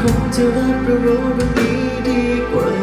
คงจะรับรู้เรื่องนี้ดีกว่า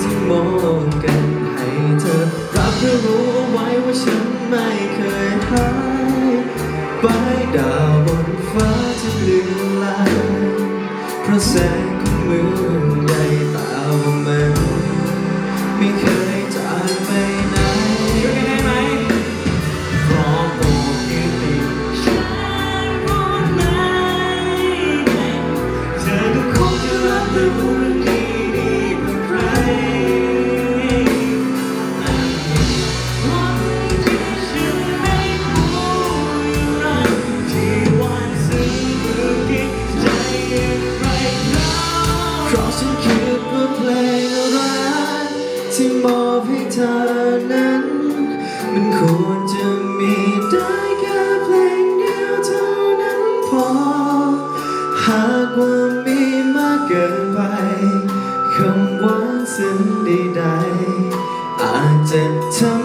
ที่มองกันให้เธอ รับเธอรู้เอาไว้ว่าฉันไม่เคยหายไปดาวบนฟ้าจะเลือนลายเพราะแสงของมือใหญ่ตามันไม่เคยจากไป ธอนั้น มันควรจะมีได้แค่เพลงเดียวเท่านั้นพอ หากว่ามีมากเกินไปคำหวานซึ้งใดๆอาจจะทำ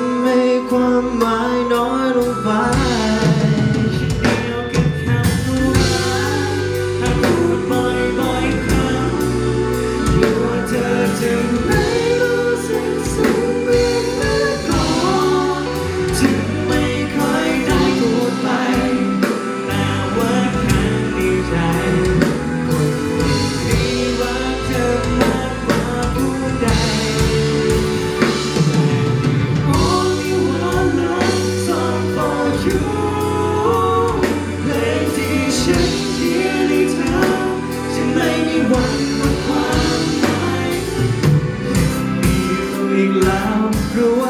그